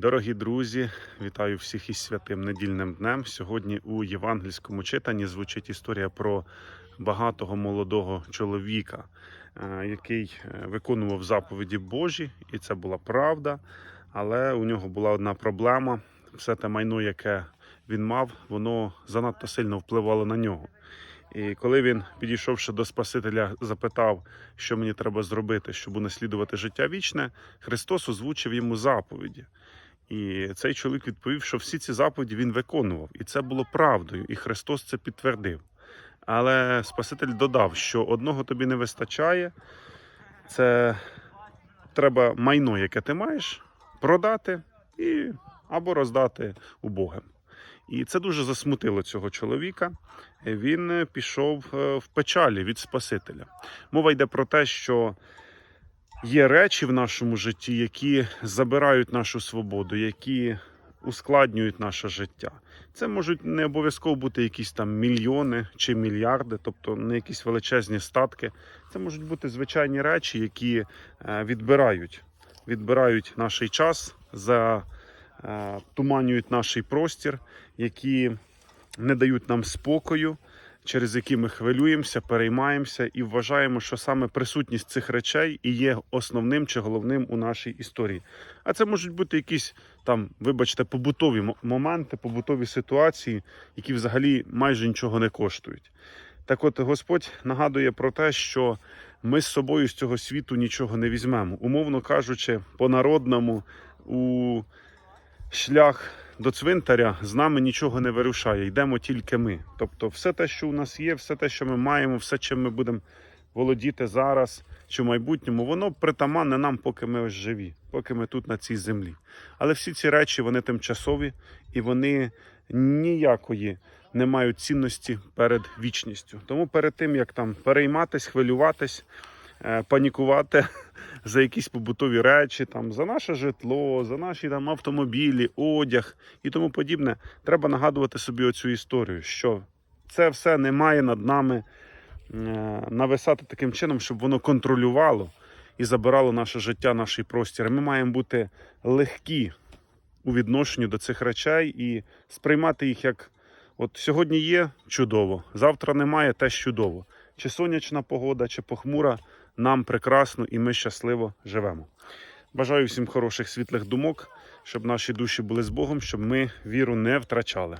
Дорогі друзі, вітаю всіх із святим недільним днем. Сьогодні у євангельському читанні звучить історія про багатого молодого чоловіка, е, який е, виконував заповіді Божі, і це була правда. Але у нього була одна проблема: все те майно, яке він мав, воно занадто сильно впливало на нього. І коли він, підійшовши до Спасителя, запитав, що мені треба зробити, щоб унаслідувати життя вічне, Христос озвучив йому заповіді. І цей чоловік відповів, що всі ці заповіді він виконував, і це було правдою, і Христос це підтвердив. Але Спаситель додав, що одного тобі не вистачає, це треба майно, яке ти маєш, продати і або роздати убогим. І це дуже засмутило цього чоловіка. Він пішов е, в печалі від Спасителя. Мова йде про те, що є речі в нашому житті, які забирають нашу свободу, які ускладнюють наше життя. Це можуть не обов'язково бути якісь там мільйони чи мільярди, тобто не якісь величезні статки. Це можуть бути звичайні речі, які е, відбирають, відбирають наш час, затуманюють наш простір, які не дають нам спокою, через які ми хвилюємося, переймаємося і вважаємо, що саме присутність цих речей і є основним чи головним у нашій історії. А це можуть бути якісь там, вибачте, побутові моменти, побутові ситуації, які взагалі майже нічого не коштують. Так от Господь нагадує про те, що ми з собою з цього світу нічого не візьмемо. Умовно кажучи, по-народному у шлях до цвинтаря з нами нічого не вирушає, йдемо тільки ми. Тобто, все те, що у нас є, все те, що ми маємо, все, чим ми будемо володіти зараз чи в майбутньому, воно притаманне нам, поки ми ось живі, поки ми тут на цій землі. Але всі ці речі вони тимчасові і вони ніякої не мають цінності перед вічністю. Тому перед тим як там перейматись, хвилюватись, панікувати за якісь побутові речі, там за наше житло, за наші там автомобілі, одяг і тому подібне, треба нагадувати собі оцю історію, що це все не має над нами е, нависати таким чином, щоб воно контролювало і забирало наше життя, наш простір. Ми маємо бути легкі у відношенні до цих речей і сприймати їх як от сьогодні є чудово, завтра немає теж чудово. Чи сонячна погода, чи похмура, нам прекрасно і ми щасливо живемо. Бажаю всім хороших світлих думок, щоб наші душі були з Богом, щоб ми віру не втрачали.